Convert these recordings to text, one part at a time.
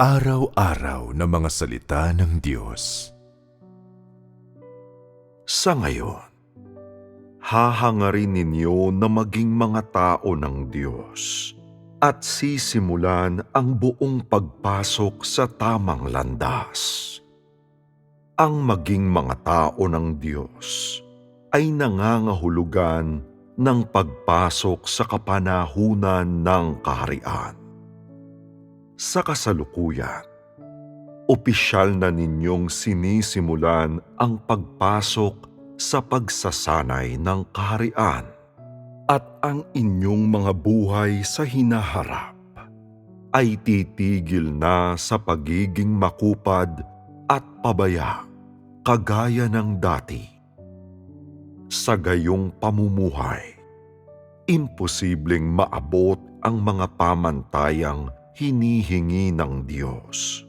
Pang-araw-araw na mga salita ng Diyos. Sa ngayon, hahangarin ninyo na maging mga tao ng Diyos at sisimulan ang buong pagpasok sa tamang landas. Ang maging mga tao ng Diyos ay nangangahulugan ng pagpasok sa kapanahunan ng kaharian. Sa kasalukuyan, opisyal na ninyong sinisimulan ang pagpasok sa pagsasanay ng kaharian at ang inyong mga buhay sa hinaharap ay titigil na sa pagiging makupad at pabaya kagaya ng dati. Sa gayong pamumuhay, imposibleng maabot ang mga pamantayang hinihingi ng Diyos.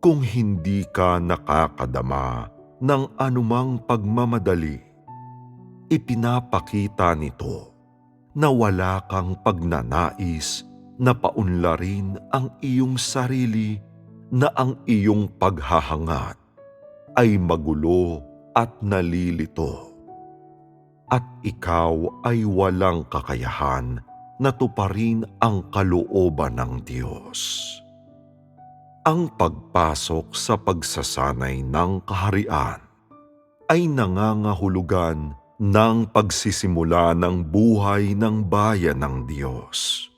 Kung hindi ka nakakadama ng anumang pagmamadali, ipinapakita nito na wala kang pagnanais na paunlarin ang iyong sarili na ang iyong paghahangat ay magulo at nalilito. At ikaw ay walang kakayahan na tuparin ang kalooban ng Diyos. Ang pagpasok sa pagsasanay ng kaharian ay nangangahulugan ng pagsisimula ng buhay ng bayan ng Diyos.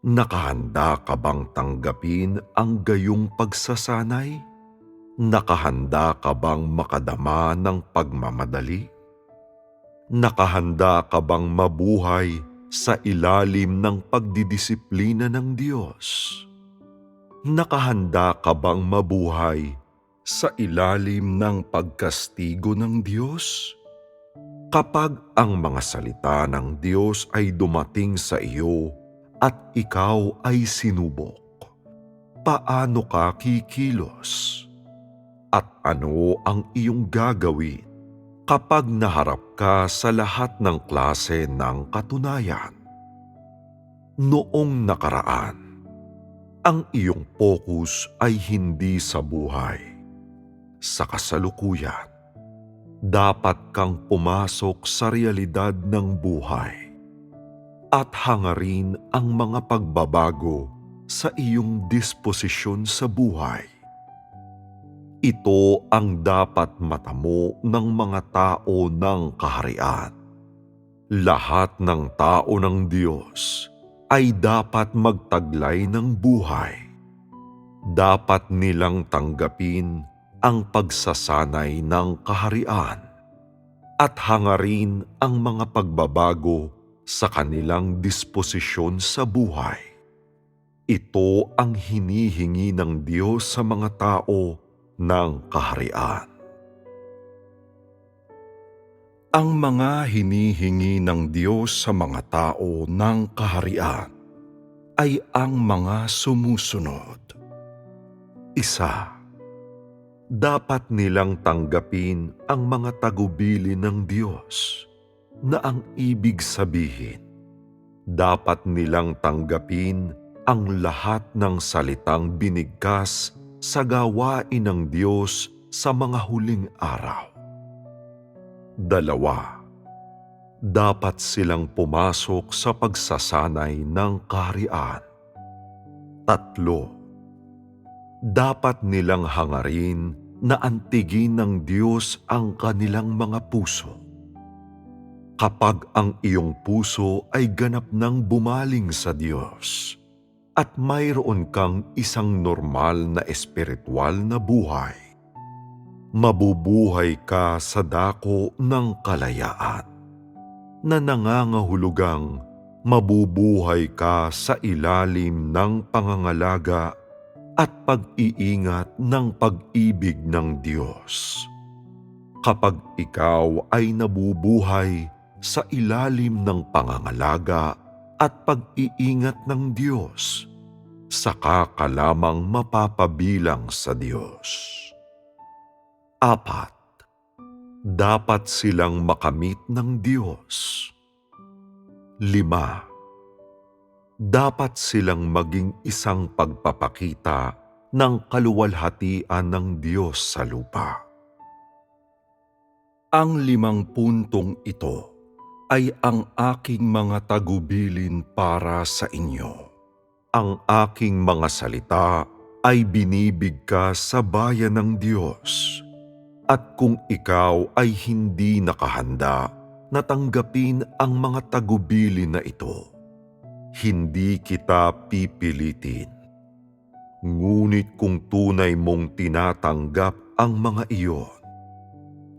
Nakahanda ka bang tanggapin ang gayong pagsasanay? Nakahanda ka bang makadama ng pagmamadali? Nakahanda ka bang mabuhay sa ilalim ng pagdidisiplina ng Diyos? Nakahanda ka bang mabuhay sa ilalim ng pagkastigo ng Diyos? Kapag ang mga salita ng Diyos ay dumating sa iyo at ikaw ay sinubok, paano ka kikilos? At ano ang iyong gagawin kapag naharap ka sa lahat ng klase ng katunayan. Noong nakaraan, ang iyong focus ay hindi sa buhay. Sa kasalukuyan, dapat kang pumasok sa realidad ng buhay at hangarin ang mga pagbabago sa iyong disposisyon sa buhay ito ang dapat matamo ng mga tao ng kaharian. Lahat ng tao ng Diyos ay dapat magtaglay ng buhay. Dapat nilang tanggapin ang pagsasanay ng kaharian at hangarin ang mga pagbabago sa kanilang disposisyon sa buhay. Ito ang hinihingi ng Diyos sa mga tao ng kaharian. Ang mga hinihingi ng Diyos sa mga tao ng kaharian ay ang mga sumusunod. Isa, dapat nilang tanggapin ang mga tagubili ng Diyos na ang ibig sabihin, dapat nilang tanggapin ang lahat ng salitang binigkas sa gawain ng Diyos sa mga huling araw. Dalawa, dapat silang pumasok sa pagsasanay ng kaharian. Tatlo, dapat nilang hangarin na antigin ng Diyos ang kanilang mga puso. Kapag ang iyong puso ay ganap ng bumaling sa Diyos, at mayroon kang isang normal na espiritual na buhay. Mabubuhay ka sa dako ng kalayaan na nangangahulugang mabubuhay ka sa ilalim ng pangangalaga at pag-iingat ng pag-ibig ng Diyos. Kapag ikaw ay nabubuhay sa ilalim ng pangangalaga at pag-iingat ng Diyos, saka ka lamang mapapabilang sa Diyos. Apat, dapat silang makamit ng Diyos. Lima, dapat silang maging isang pagpapakita ng kaluwalhatian ng Diyos sa lupa. Ang limang puntong ito ay ang aking mga tagubilin para sa inyo. Ang aking mga salita ay binibigkas sa bayan ng Diyos. At kung ikaw ay hindi nakahanda na tanggapin ang mga tagubilin na ito, hindi kita pipilitin. Ngunit kung tunay mong tinatanggap ang mga iyon,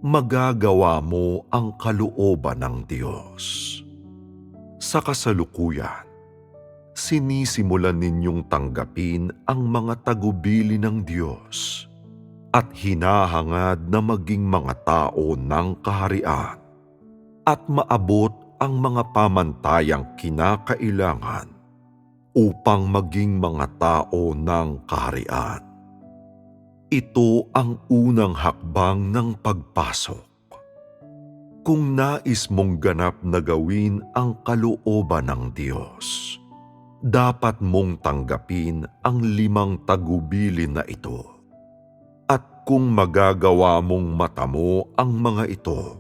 magagawa mo ang kalooban ng Diyos. Sa kasalukuyan, sinisimulan ninyong tanggapin ang mga tagubili ng Diyos at hinahangad na maging mga tao ng kaharian at maabot ang mga pamantayang kinakailangan upang maging mga tao ng kaharian. Ito ang unang hakbang ng pagpasok. Kung nais mong ganap na gawin ang kalooban ng Diyos, dapat mong tanggapin ang limang tagubilin na ito. At kung magagawa mong matamo ang mga ito,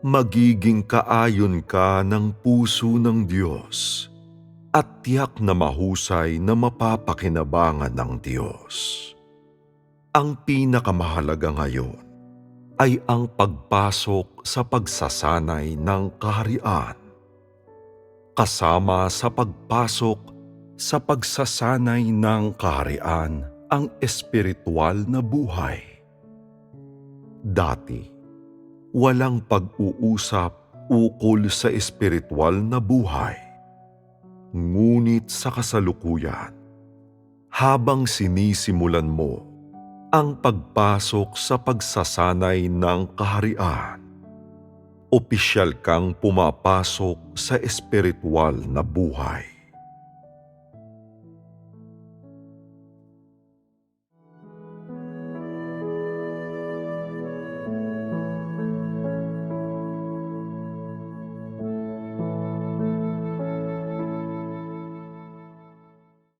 magiging kaayon ka ng puso ng Diyos at tiyak na mahusay na mapapakinabangan ng Diyos. Ang pinakamahalaga ngayon ay ang pagpasok sa pagsasanay ng kaharian. Kasama sa pagpasok sa pagsasanay ng kaharian ang espiritual na buhay. Dati, walang pag-uusap ukol sa espiritual na buhay. Ngunit sa kasalukuyan, habang sinisimulan mo ang pagpasok sa pagsasanay ng kaharian, opisyal kang pumapasok sa espiritual na buhay.